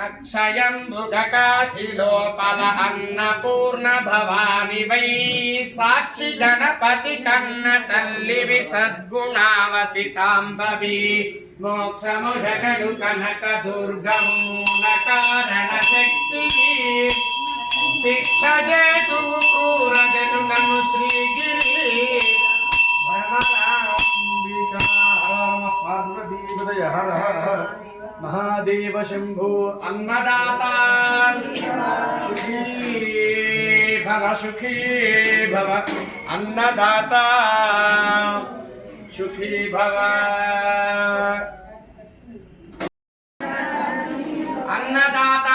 అక్షయం మృగకాశిలోపల అన్నపూర్ణ భవాని వై. సాక్షి గణపతి కన్న తల్లివి సద్గుణావతి సాంబవి. మోక్షము జగడు కనక దుర్గమున కారణ శక్తి శిక్ష జేతు క్రూర జనులను శ్రీగిరి. భ్రమరాంబికా. పార్వతీపదయ హర హర మహాదేవ శంభో అన్నదాత సుఖీ భవ సుఖీ భవ అన్నదాత సుఖీ భవ. అన్నదాత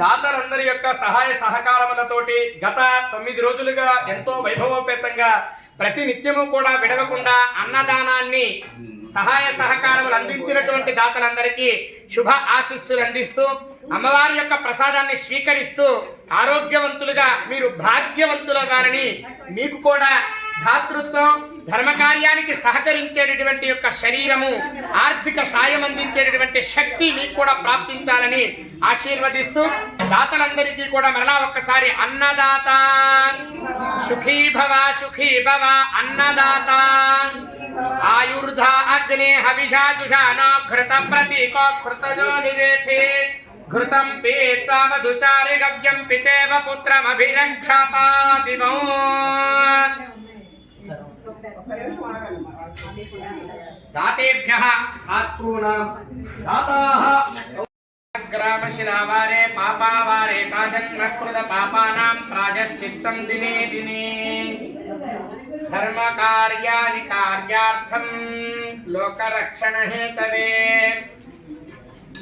దాతలందరి యొక్క సహాయ సహకారములతోటి గత తొమ్మిది రోజులుగా ఎంతో వైభవోపేతంగా ప్రతి నిత్యము కూడా విడవకుండా అన్నదానాన్ని సహాయ సహకారములు అందించినటువంటి దాతలందరికీ శుభ ఆశీస్సులు అందిస్తూ అమ్మవారి యొక్క ప్రసాదాన్ని స్వీకరిస్తూ ఆరోగ్యవంతులుగా మీరు భాగ్యవంతులుగానని మీకు కూడా ధాతృత్వం ధర్మకార్యానికి సహకరించేటటువంటి యొక్క శరీరము ఆర్థిక సాయం అందించేటటువంటి శక్తి మీకు కూడా ప్రాప్తించాలని ఆశీర్వదిస్తూ దాతలందరికీ కూడా మరలా ఒక్కసారి అన్నదాత. సుఖీ భవ సుఖీ భవ అన్నదాత. ఆయుర్ధ అగ్నే హవిషా దుషానా ఘృత ప్రతీకో ఘృతజో నివేశే ఘృతం పీత్వా మధుచారి గవ్యం పితేవ दातेभ्यः आत्मूनां दाताः ग्रामशिलावारे पापावारे दिने दिने। धर्मकार्याणि कार्यार्थं लोकरक्षणहेतवे।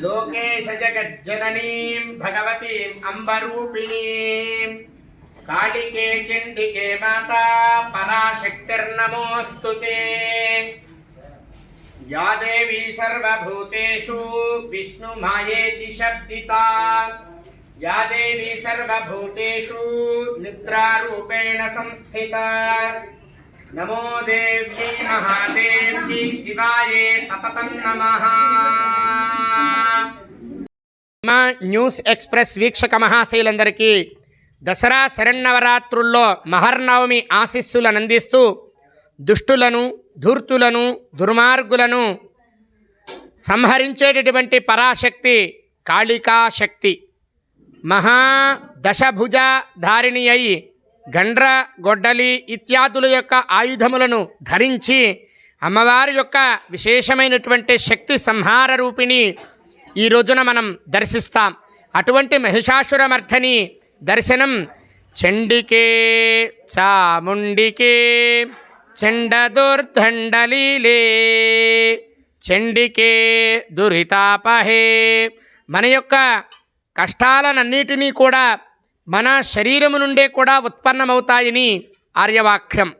लोकेश जगज्जननीं भगवतीम् अम्बरूपिणीम् कालिके चण्डिके माता पराशक्तिर्नमोऽस्तु ते। या देवी सर्वभूतेषु विष्णु मायेति शब्दिता। या देवी सर्वभूतेषु निद्रारूपेण संस्थिता। नमो देवी महादेवी शिवाये सततं नमः। న్యూస్ ఎక్స్ప్రెస్ వీక్షక మహాశైలందరికీ దసరా శరణవరాత్రుల్లో మహర్నవమి ఆశీస్సులను అందిస్తూ దుష్టులను ధూర్తులను దుర్మార్గులను సంహరించేటటువంటి పరాశక్తి కాళికాశక్తి. మహా దశభుజ ధారిణి అయి గండ్ర గొడ్డలి ఇత్యాదుల యొక్క ఆయుధములను ధరించి అమ్మవారి యొక్క విశేషమైనటువంటి శక్తి సంహార రూపిణి ఈ రోజున మనం దర్శిస్తాం. అటువంటి మహిషాసురమర్థని దర్శనం చండికే చాముండికే చండదుర్దండలీలే. చండికే దురితాపహే. మన యొక్క కష్టాలనన్నిటినీ కూడా మన శరీరము నుండే కూడా ఉత్పన్నమవుతాయని ఆర్యవాక్యం.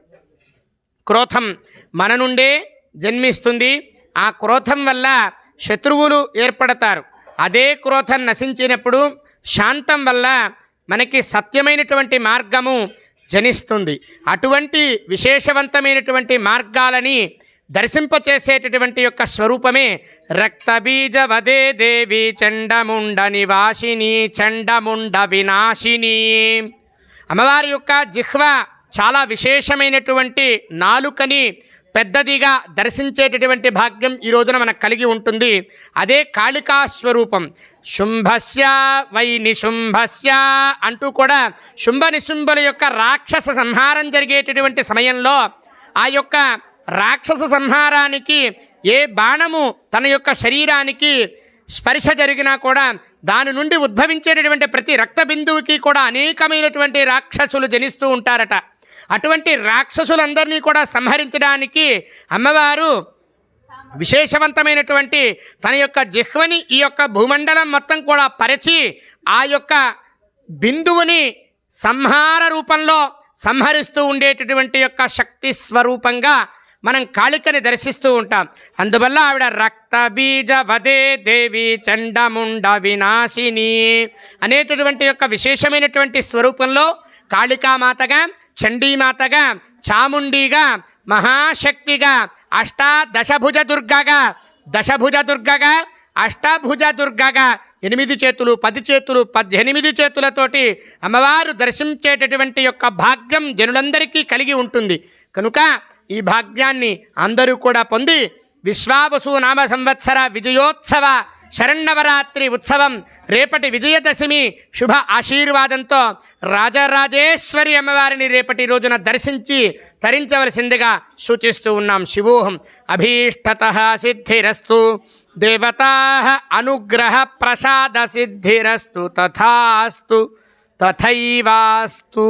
క్రోధం మన నుండే జన్మిస్తుంది. ఆ క్రోధం వల్ల శత్రువులు ఏర్పడతారు. అదే క్రోధం నశించినప్పుడు శాంతం వల్ల మనకి సత్యమైనటువంటి మార్గము జనిస్తుంది. అటువంటి విశేషవంతమైనటువంటి మార్గాలని దర్శింపచేసేటటువంటి యొక్క స్వరూపమే రక్తబీజ వదే దేవి చండముండ నివాసిని చండముండ వినాశిని. అమ్మవారి యొక్క జిహ్వ చాలా విశేషమైనటువంటి నాలుకని పెద్దదిగా దర్శించేటటువంటి భాగ్యం ఈ రోజున మనకు కలిగి ఉంటుంది. అదే కాళికా స్వరూపం శుంభస్య వై నిశుంభస్య అంటూ కూడా శుంభ నిశుంభుల యొక్క రాక్షస సంహారం జరిగేటటువంటి సమయంలో ఆ యొక్క రాక్షస సంహారానికి ఏ బాణము తన యొక్క శరీరానికి స్పర్శ జరిగినా కూడా దాని నుండి ఉద్భవించేటటువంటి ప్రతి రక్త బిందువుకి కూడా అనేకమైనటువంటి రాక్షసులు జనిస్తూ ఉంటారట. అటువంటి రాక్షసులందరినీ కూడా సంహరించడానికి అమ్మవారు విశేషవంతమైనటువంటి తన యొక్క జిహ్వని ఈ యొక్క భూమండలం మొత్తం కూడా పరిచి ఆ యొక్క బిందువుని సంహార రూపంలో సంహరిస్తూ ఉండేటటువంటి యొక్క శక్తి స్వరూపంగా మనం కాళికని దర్శిస్తూ ఉంటాం. అందువల్ల ఆవిడ రక్త బీజ వదే దేవి చండముండ వినాశిని అనేటటువంటి యొక్క విశేషమైనటువంటి స్వరూపంలో కాళికామాతగా చండీమాతగా చాముండీగా మహాశక్తిగా అష్టాదశభుజ దుర్గగా దశభుజ దుర్గగా అష్టభుజ దుర్గగా ఎనిమిది చేతులు పది చేతులు పద్దెనిమిది చేతులతోటి అమ్మవారు దర్శించేటటువంటి యొక్క భాగ్యం జనులందరికీ కలిగి ఉంటుంది. కనుక ఈ భాగ్యాన్ని అందరూ కూడా పొంది విశ్వావసు నామ సంవత్సర విజయోత్సవ శరణవరాత్రి ఉత్సవం రేపటి విజయదశమి శుభ ఆశీర్వాదంతో రాజరాజేశ్వరి అమ్మవారిని రేపటి రోజున దర్శించి తరించవలసిందిగా సూచిస్తూ ఉన్నాం శివోహం అభీష్టత సిద్ధిరస్తు. దేవతా అనుగ్రహ ప్రసాద సిద్ధిరస్తు. తథాస్తు. తథైవాస్తు.